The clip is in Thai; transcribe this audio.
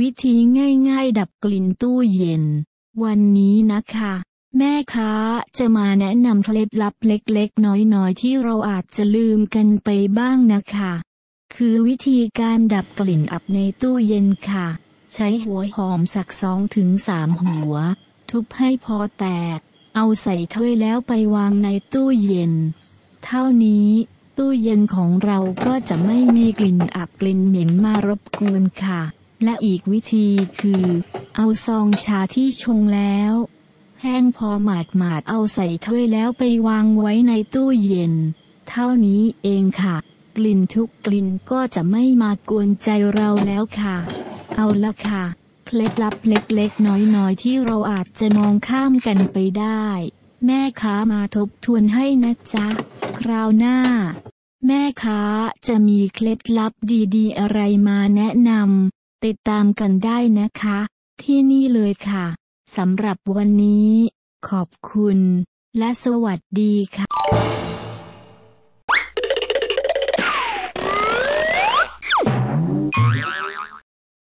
วิธีง่ายๆ ดับกลิ่นตู้เย็น วันนี้นะคะ แม่ค้าจะมาแนะนำเคล็ดลับเล็กๆ น้อยๆ ที่เราอาจจะลืมกันไปบ้างนะคะ คือวิธีการดับกลิ่นอับในตู้เย็นค่ะ ใช้หัวหอมสักสองถึงสามหัว ทุบให้พอแตก เอาใส่ถ้วยแล้วไปวางในตู้เย็น เท่านี้ตู้เย็นของเราก็จะไม่มีกลิ่นอับกลิ่นเหม็นมารบกวนค่ะ และอีกวิธีคือ เอาซองชาที่ชงแล้ว แห้งพอหมาดหมาดๆเอาใส่ถ้วยแล้วไปวางไว้ในตู้เย็น เท่านี้เองค่ะ กลิ่นทุกกลิ่นก็จะไม่มากวนใจเราแล้วค่ะ เอาละค่ะ เคล็ดลับเล็กๆ น้อยๆ ที่เราอาจจะมองข้ามกันไปได้ แม่ค้ามาทบทวนให้นะจ๊ะ คราวหน้าแม่ค้าจะมีเคล็ดลับดีๆ อะไรมาแนะนำ ติดตามกันได้นะคะ ที่นี่เลยค่ะสำหรับวันนี้ ขอบคุณ และสวัสดีค่ะ